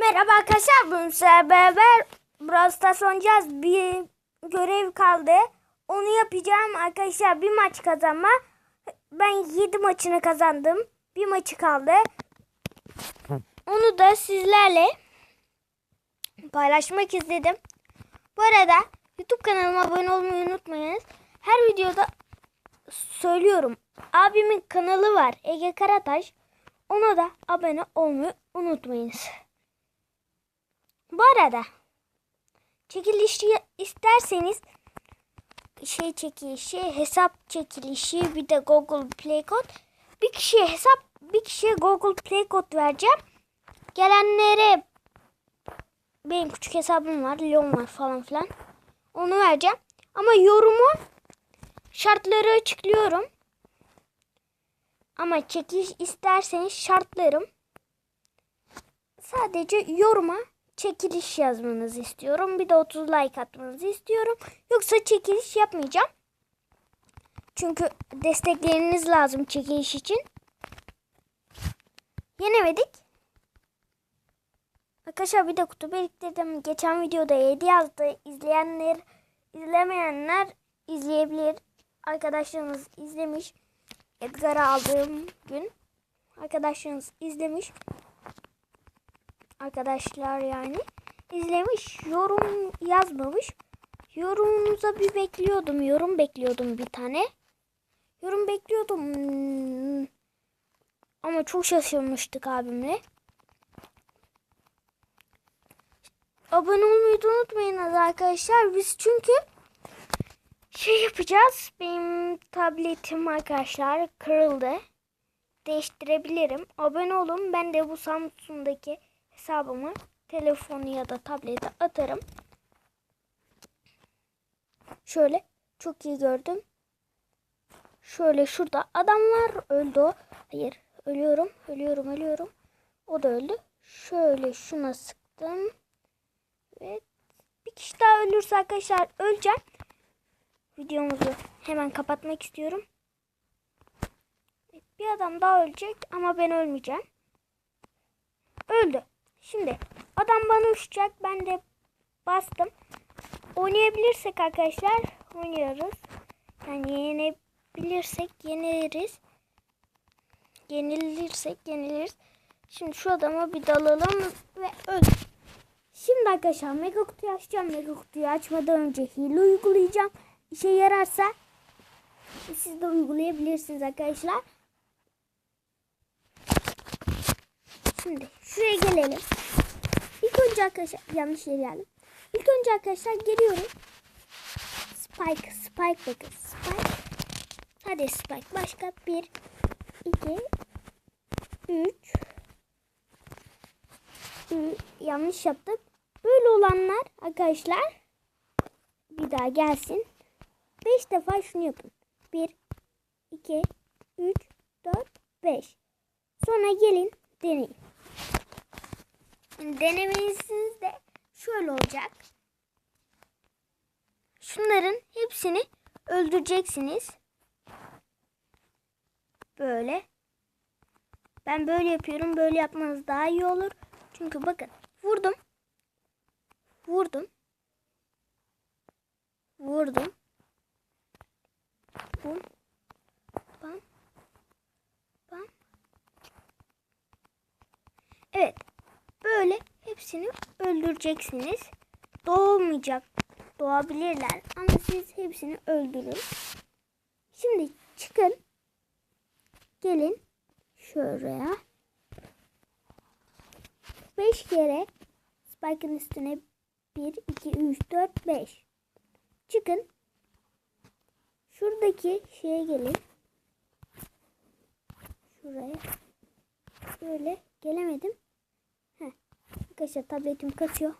Merhaba arkadaşlar. Bugün sizlerle beraber Brawl oynayacağız. Bir görev kaldı. Onu yapacağım arkadaşlar. Bir maç kazanma. Ben 7 maçını kazandım. Bir maçı kaldı. Onu da sizlerle paylaşmak istedim. Bu arada YouTube kanalıma abone olmayı unutmayınız. Her videoda söylüyorum. Abimin kanalı var. Ege Karataş. Ona da abone olmayı unutmayınız. Bu arada çekilişi isterseniz şey çekilişi, hesap çekilişi bir de Google Play Code. Bir kişiye hesap, bir kişiye Google Play Code vereceğim. Gelenlere benim küçük hesabım var, Leon var falan filan. Onu vereceğim. Ama yorumu şartları açıklıyorum. Ama çekiliş isterseniz şartlarım sadece yoruma çekiliş yazmanızı istiyorum. Bir de 30 like atmanızı istiyorum. Yoksa çekiliş yapmayacağım. Çünkü destekleriniz lazım çekiliş için. Yenemedik. Arkadaşlar bir de kutu biriktirdim. Geçen videoda 7 yazdı. İzleyenler, izlemeyenler izleyebilir. Arkadaşlarınız izlemiş. Edgar'ı aldığım gün. Arkadaşlarınız izlemiş arkadaşlar yani. İzlemiş yorum yazmamış. Yorumunuza bir bekliyordum yorum bekliyordum bir tane. Yorum bekliyordum. Ama çok şaşırmıştık abimle. Abone olmayı da unutmayınız arkadaşlar. Biz çünkü şey yapacağız. Benim tabletim arkadaşlar kırıldı. Değiştirebilirim. Abone olun. Ben de bu Samsung'daki hesabımı telefonu ya da tablete atarım. Şöyle çok iyi gördüm. Şöyle şurada adam var. Öldü o. Hayır. Ölüyorum. Ölüyorum. Ölüyorum. O da öldü. Şöyle şuna sıktım. Evet. Bir kişi daha ölürse arkadaşlar öleceğim. Videomuzu hemen kapatmak istiyorum. Evet, bir adam daha ölecek ama ben ölmeyeceğim. Öldü. Şimdi adam bana uçacak. Ben de bastım. Oynayabilirsek arkadaşlar oynuyoruz. Yani yenebilirsek yeniliriz. Yenilirsek yeniliriz. Şimdi şu adama bir dalalım ve öl. Şimdi arkadaşlar mega kutuyu açacağım. Mega kutuyu açmadan önce hile uygulayacağım. İşe yararsa siz de uygulayabilirsiniz arkadaşlar. Şimdi şuraya gelelim. İlk önce arkadaşlar yanlış yere geldim. İlk önce arkadaşlar geliyorum. Spike, Spike bakın. Spike. Hadi Spike. Başka bir, iki, üç. Ü- yanlış yaptık. Böyle olanlar arkadaşlar bir daha gelsin. Beş defa şunu yapın. Bir, iki, üç, dört, beş. Sonra gelin deneyin. Denemeniz de şöyle olacak. Şunların hepsini öldüreceksiniz. Böyle. Ben böyle yapıyorum. Böyle yapmanız daha iyi olur. Çünkü bakın vurdum. Vurdum. Vurdum. Bum. Bam. Bam. Evet. Böyle hepsini öldüreceksiniz. Doğmayacak. Doğabilirler. Ama siz hepsini öldürün. Şimdi çıkın. Gelin. Şuraya. 5 kere Spike'ın üstüne 1, 2, 3, 4, 5. Çıkın. Şuradaki şeye gelin. Şuraya. Böyle gelemedim. Arkadaşlar tabletim kasıyor.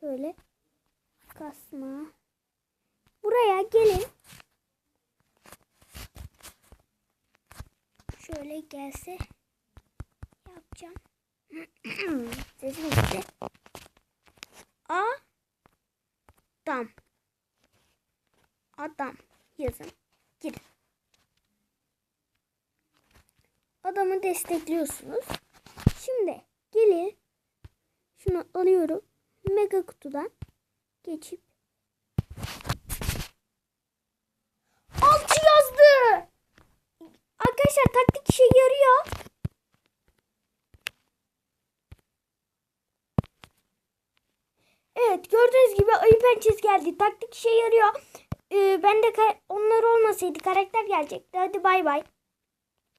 Şöyle kasma. Buraya gelin. Şöyle gelse yapacağım. Sesim gitti. Adam. Adam yazın. Girin. Adamı destekliyorsunuz. Şimdi Gelin. Şunu alıyorum. Mega kutudan geçip Alçı yazdı. Arkadaşlar taktik işe yarıyor. Evet gördüğünüz gibi ayı pençesi geldi. Taktik işe yarıyor. Ee, ben de onlar olmasaydı karakter gelecekti. Hadi bay bay.